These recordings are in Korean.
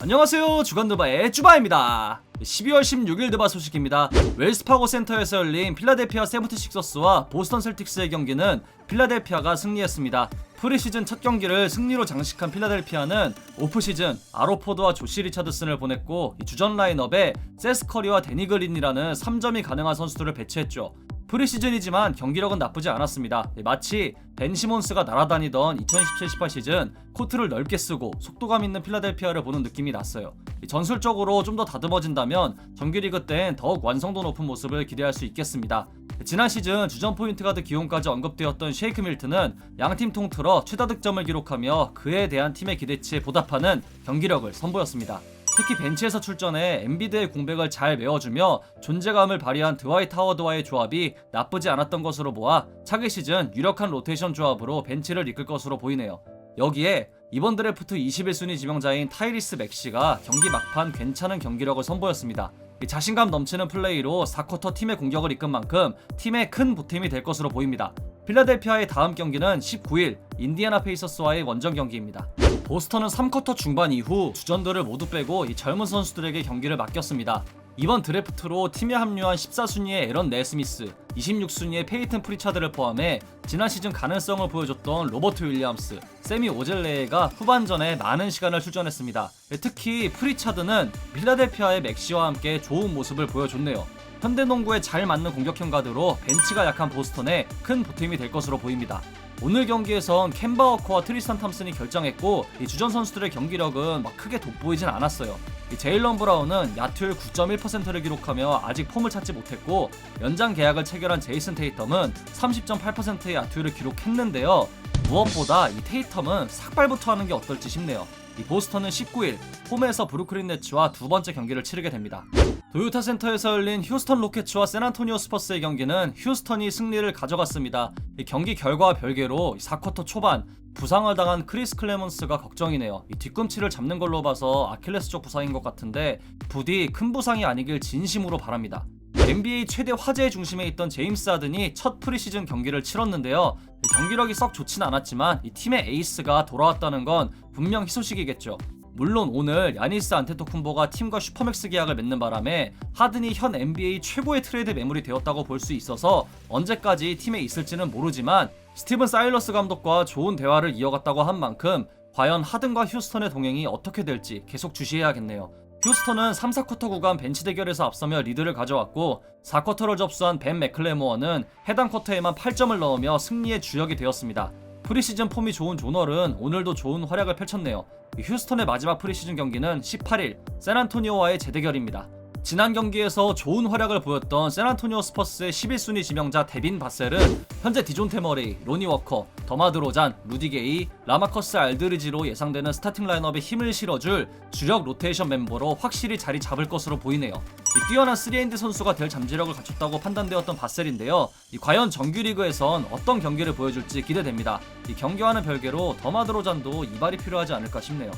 안녕하세요. 주간드바의 쭈바입니다. 12월 16일 드바 소식입니다. 웰스파고 센터에서 열린 필라델피아 세븐티식서스와 보스턴 셀틱스의 경기는 필라델피아가 승리했습니다. 프리시즌 첫 경기를 승리로 장식한 필라델피아는 오프시즌 아로포드와 조시 리차드슨을 보냈고 이 주전 라인업에 세스 커리와 데니 그린이라는 3점이 가능한 선수들을 배치했죠 프리시즌이지만 경기력은 나쁘지 않았습니다. 예, 마치 벤 시몬스가 날아다니던 2017-18 시즌 코트를 넓게 쓰고 속도감 있는 필라델피아를 보는 느낌이 났어요. 이 전술적으로 좀 더 다듬어진다면 정규리그 땐 더욱 완성도 높은 모습을 기대할 수 있겠습니다. 지난 시즌 주전 포인트 가드 기용까지 언급되었던 쉐이크 밀트는 양팀 통틀어 최다 득점을 기록하며 그에 대한 팀의 기대치에 보답하는 경기력을 선보였습니다. 특히 벤치에서 출전해 엔비드의 공백을 잘 메워주며 존재감을 발휘한 드와이트 하워드와의 조합이 나쁘지 않았던 것으로 보아 차기 시즌 유력한 로테이션 조합으로 벤치를 이끌 것으로 보이네요. 여기에 이번 드래프트 21순위 지명자인 타이리스 맥시가 경기 막판 괜찮은 경기력을 선보였습니다. 이 자신감 넘치는 플레이로 4쿼터 팀의 공격을 이끈 만큼 팀의 큰 보탬이 될 것으로 보입니다. 필라델피아의 다음 경기는 19일 인디애나 페이서스와의 원정 경기입니다. 보스턴은 3쿼터 중반 이후 주전들을 모두 빼고 이 젊은 선수들에게 경기를 맡겼습니다. 이번 드래프트로 팀에 합류한 14순위의 에런 네스미스, 26순위의 페이튼 프리차드를 포함해 지난 시즌 가능성을 보여줬던 로버트 윌리엄스, 세미 오젤레가 후반전에 많은 시간을 출전했습니다. 특히 프리차드는 필라델피아의 맥시와 함께 좋은 모습을 보여줬네요. 현대농구에 잘 맞는 공격형 가드로 벤치가 약한 보스턴에 큰 보탬이 될 것으로 보입니다. 오늘 경기에선 캔바 워커와 트리스탄 탐슨이 결정했고 이 주전 선수들의 경기력은 막 크게 돋보이진 않았어요. 이 제일런 브라운은 야투율 9.1%를 기록하며 아직 폼을 찾지 못했고 연장 계약을 체결한 제이슨 테이텀은 30.8%의 야투율을 기록했는데요. 무엇보다 이 테이텀은 삭발부터 하는 게 어떨지 싶네요. 이 보스턴은 19일 홈에서 브루클린 네츠와 두 번째 경기를 치르게 됩니다. 도요타 센터에서 열린 휴스턴 로켓츠와 샌안토니오 스퍼스의 경기는 휴스턴이 승리를 가져갔습니다. 이 경기 결과와 별개로 4쿼터 초반 부상을 당한 크리스 클레먼스가 걱정이네요. 이 뒤꿈치를 잡는 걸로 봐서 아킬레스 쪽 부상인 것 같은데 부디 큰 부상이 아니길 진심으로 바랍니다. NBA 최대 화제의 중심에 있던 제임스 하든이 첫 프리시즌 경기를 치렀는데요. 이 경기력이 썩 좋진 않았지만 이 팀의 에이스가 돌아왔다는 건 분명 희소식이겠죠. 물론 오늘 야니스 안테토쿤보가 팀과 슈퍼맥스 계약을 맺는 바람에 하든이 현 NBA 최고의 트레이드 매물이 되었다고 볼 수 있어서 언제까지 팀에 있을지는 모르지만 스티븐 사일러스 감독과 좋은 대화를 이어갔다고 한 만큼 과연 하든과 휴스턴의 동행이 어떻게 될지 계속 주시해야겠네요. 휴스턴은 3, 4쿼터 구간 벤치 대결에서 앞서며 리드를 가져왔고 4쿼터를 접수한 벤 맥클레모어는 해당 쿼터에만 8점을 넣으며 승리의 주역이 되었습니다. 프리시즌 폼이 좋은 조널은 오늘도 좋은 활약을 펼쳤네요. 휴스턴의 마지막 프리시즌 경기는 18일 샌안토니오와의 재대결입니다. 지난 경기에서 좋은 활약을 보였던 샌안토니오 스퍼스의 11순위 지명자 데빈 바셀은 현재 디존 테 머레이, 로니 워커, 더마드 로잔, 루디 게이, 라마커스 알드리지로 예상되는 스타팅 라인업에 힘을 실어줄 주력 로테이션 멤버로 확실히 자리 잡을 것으로 보이네요. 이 뛰어난 3엔드 선수가 될 잠재력을 갖췄다고 판단되었던 바셀인데요. 이 과연 정규리그에선 어떤 경기를 보여줄지 기대됩니다. 이 경기와는 별개로 더마드 로잔도 이발이 필요하지 않을까 싶네요.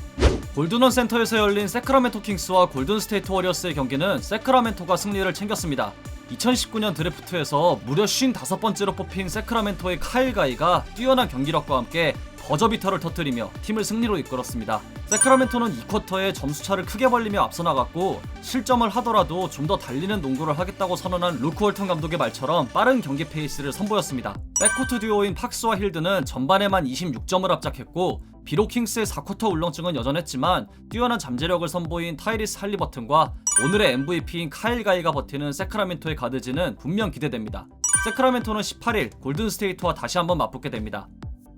골드넌 센터에서 열린 세크라멘토 킹스와 골든 스테이트 워리어스의 경기는 세크라멘토가 승리를 챙겼습니다. 2019년 드래프트에서 무려 55번째로 뽑힌 세크라멘토의 카일 가이가 뛰어난 경기력과 함께 버저비터를 터뜨리며 팀을 승리로 이끌었습니다. 세크라멘토는 2쿼터에 점수차를 크게 벌리며 앞서 나갔고 실점을 하더라도 좀 더 달리는 농구를 하겠다고 선언한 루크 월턴 감독의 말처럼 빠른 경기 페이스를 선보였습니다. 백코트 듀오인 팍스와 힐드는 전반에만 26점을 압작했고 비록 킹스의 4쿼터 울렁증은 여전했지만 뛰어난 잠재력을 선보인 타이리스 할리버튼과 오늘의 MVP인 카일 가이가 버티는 세크라멘토의 가드지는 분명 기대됩니다. 세크라멘토는 18일 골든스테이트와 다시 한번 맞붙게 됩니다.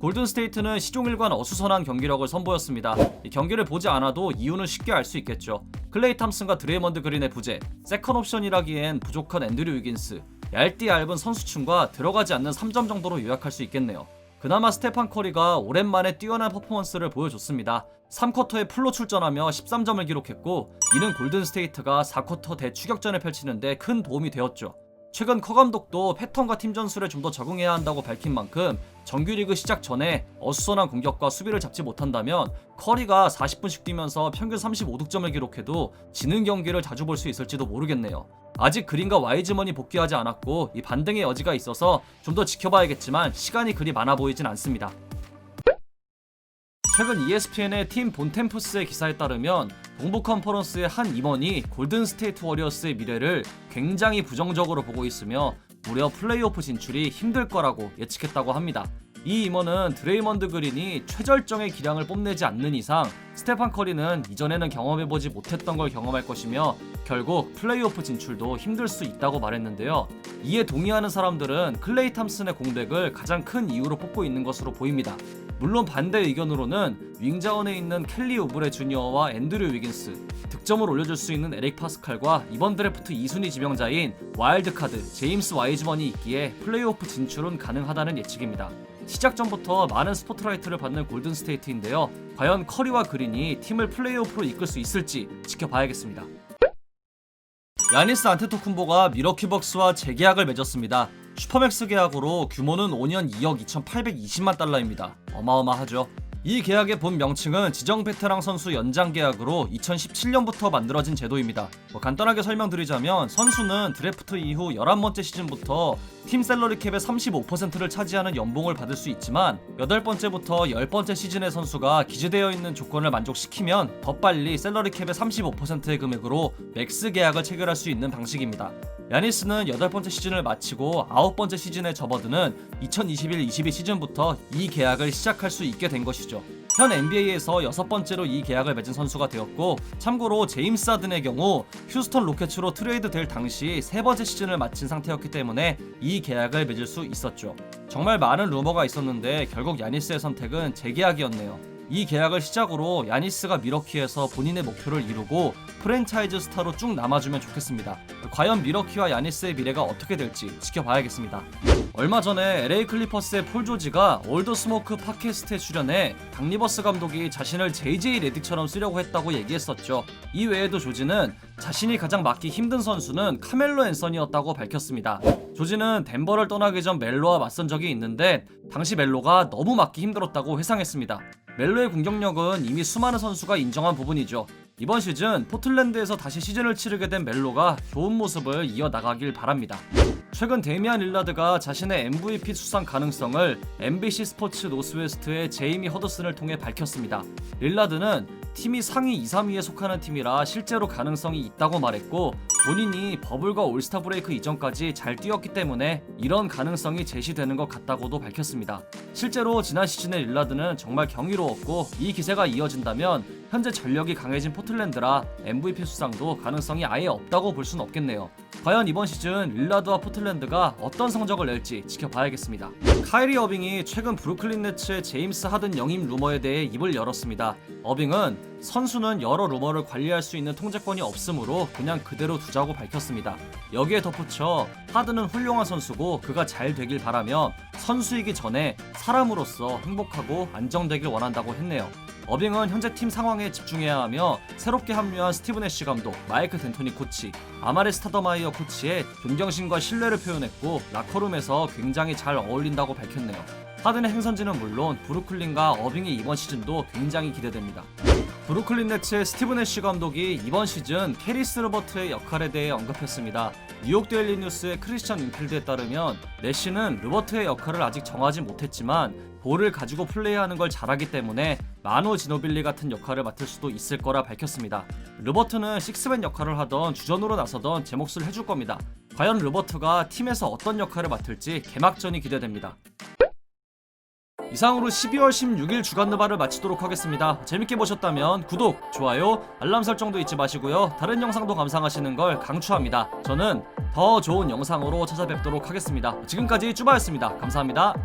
골든스테이트는 시종일관 어수선한 경기력을 선보였습니다. 이 경기를 보지 않아도 이유는 쉽게 알 수 있겠죠. 클레이 탐슨과 드레이먼드 그린의 부재, 세컨 옵션이라기엔 부족한 앤드류 위긴스, 얇디 얇은 선수층과 들어가지 않는 3점 정도로 요약할 수 있겠네요. 그나마 스테판 커리가 오랜만에 뛰어난 퍼포먼스를 보여줬습니다. 3쿼터에 풀로 출전하며 13점을 기록했고 이는 골든스테이트가 4쿼터 대추격전을 펼치는데 큰 도움이 되었죠. 최근 커 감독도 패턴과 팀 전술에 좀 더 적응해야 한다고 밝힌 만큼 정규리그 시작 전에 어수선한 공격과 수비를 잡지 못한다면 커리가 40분씩 뛰면서 평균 35득점을 기록해도 지는 경기를 자주 볼 수 있을지도 모르겠네요. 아직 그린과 와이즈먼이 복귀하지 않았고 이 반등의 여지가 있어서 좀 더 지켜봐야겠지만 시간이 그리 많아 보이진 않습니다. 최근 ESPN의 팀 본템프스의 기사에 따르면 동부 컨퍼런스의 한 임원이 골든 스테이트 워리어스의 미래를 굉장히 부정적으로 보고 있으며 무려 플레이오프 진출이 힘들 거라고 예측했다고 합니다. 이 임원은 드레이먼드 그린이 최절정의 기량을 뽐내지 않는 이상 스테판 커리는 이전에는 경험해보지 못했던 걸 경험할 것이며 결국 플레이오프 진출도 힘들 수 있다고 말했는데요. 이에 동의하는 사람들은 클레이 탐슨의 공백을 가장 큰 이유로 뽑고 있는 것으로 보입니다. 물론 반대 의견으로는 윙자원에 있는 켈리 우브레 주니어와 앤드류 위긴스, 득점을 올려줄 수 있는 에릭 파스칼과 이번 드래프트 2순위 지명자인 와일드카드 제임스 와이즈먼이 있기에 플레이오프 진출은 가능하다는 예측입니다. 시작 전부터 많은 스포트라이트를 받는 골든 스테이트인데요. 과연 커리와 그린이 팀을 플레이오프로 이끌 수 있을지 지켜봐야겠습니다. 야니스 안테토쿤보가 미러키 벅스와 재계약을 맺었습니다. 슈퍼맥스 계약으로 규모는 5년 2억 2,820만 달러입니다. 어마어마하죠. 이 계약의 본 명칭은 지정 베테랑 선수 연장 계약으로 2017년부터 만들어진 제도입니다. 뭐 간단하게 설명드리자면 선수는 드래프트 이후 11번째 시즌부터 팀 셀러리 캡의 35%를 차지하는 연봉을 받을 수 있지만 8번째부터 10번째 시즌의 선수가 기재되어 있는 조건을 만족시키면 더 빨리 셀러리 캡의 35%의 금액으로 맥스 계약을 체결할 수 있는 방식입니다. 야니스는 8번째 시즌을 마치고 9번째 시즌에 접어드는 2021-22 시즌부터 이 계약을 시작할 수 있게 된 것이죠. 현 NBA에서 여섯 번째로 이 계약을 맺은 선수가 되었고 참고로 제임스 하든의 경우 휴스턴 로켓츠로 트레이드 될 당시 세 번째 시즌을 마친 상태였기 때문에 이 계약을 맺을 수 있었죠. 정말 많은 루머가 있었는데 결국 야니스의 선택은 재계약이었네요. 이 계약을 시작으로 야니스가 미러키에서 본인의 목표를 이루고 프랜차이즈 스타로 쭉 남아주면 좋겠습니다. 과연 미러키와 야니스의 미래가 어떻게 될지 지켜봐야겠습니다. 얼마 전에 LA 클리퍼스의 폴 조지가 올드 스모크 팟캐스트에 출연해 당 리버스 감독이 자신을 JJ 레딕처럼 쓰려고 했다고 얘기했었죠. 이 외에도 조지는 자신이 가장 맡기 힘든 선수는 카멜로 앤선이었다고 밝혔습니다. 조지는 덴버를 떠나기 전 멜로와 맞선 적이 있는데 당시 멜로가 너무 맡기 힘들었다고 회상했습니다. 멜로의 공격력은 이미 수많은 선수가 인정한 부분이죠. 이번 시즌 포틀랜드에서 다시 시즌을 치르게 된 멜로가 좋은 모습을 이어나가길 바랍니다. 최근 데미안 릴라드가 자신의 MVP 수상 가능성을 MBC 스포츠 노스웨스트의 제이미 허드슨을 통해 밝혔습니다. 릴라드는 팀이 상위 2, 3위에 속하는 팀이라 실제로 가능성이 있다고 말했고 본인이 버블과 올스타 브레이크 이전까지 잘 뛰었기 때문에 이런 가능성이 제시되는 것 같다고도 밝혔습니다. 실제로 지난 시즌의 릴라드는 정말 경이로웠고 이 기세가 이어진다면 현재 전력이 강해진 포틀랜드라 MVP 수상도 가능성이 아예 없다고 볼 수는 없겠네요. 과연 이번 시즌 릴라드와 포틀랜드가 어떤 성적을 낼지 지켜봐야겠습니다. 카이리 어빙이 최근 브루클린 네츠의 제임스 하든 영입 루머에 대해 입을 열었습니다. 어빙은 선수는 여러 루머를 관리할 수 있는 통제권이 없으므로 그냥 그대로 두자고 밝혔습니다. 여기에 덧붙여 하든은 훌륭한 선수고 그가 잘 되길 바라며 선수이기 전에 사람으로서 행복하고 안정되길 원한다고 했네요. 어빙은 현재 팀 상황에 집중해야 하며 새롭게 합류한 스티븐 애쉬 감독, 마이크 덴토니 코치, 아마레 스타더마이어 코치의 존경심과 신뢰를 표현했고 라커룸에서 굉장히 잘 어울린다고 밝혔네요. 하든의 행선지는 물론 브루클린과 어빙의 이번 시즌도 굉장히 기대됩니다. 브루클린 네츠의 스티븐 애쉬 감독이 이번 시즌 캐리스 로버트의 역할에 대해 언급했습니다. 뉴욕 데일리 뉴스의 크리스천 윈필드에 따르면 내쉬는 로버트의 역할을 아직 정하지 못했지만 볼을 가지고 플레이하는 걸 잘하기 때문에 마노 지노빌리 같은 역할을 맡을 수도 있을 거라 밝혔습니다. 르버트는 식스맨 역할을 하던 주전으로 나서던 제 몫을 해줄 겁니다. 과연 르버트가 팀에서 어떤 역할을 맡을지 개막전이 기대됩니다. 이상으로 12월 16일 주간 느바를 마치도록 하겠습니다. 재밌게 보셨다면 구독, 좋아요, 알람 설정도 잊지 마시고요. 다른 영상도 감상하시는 걸 강추합니다. 저는 더 좋은 영상으로 찾아뵙도록 하겠습니다. 지금까지 쭈바였습니다. 감사합니다.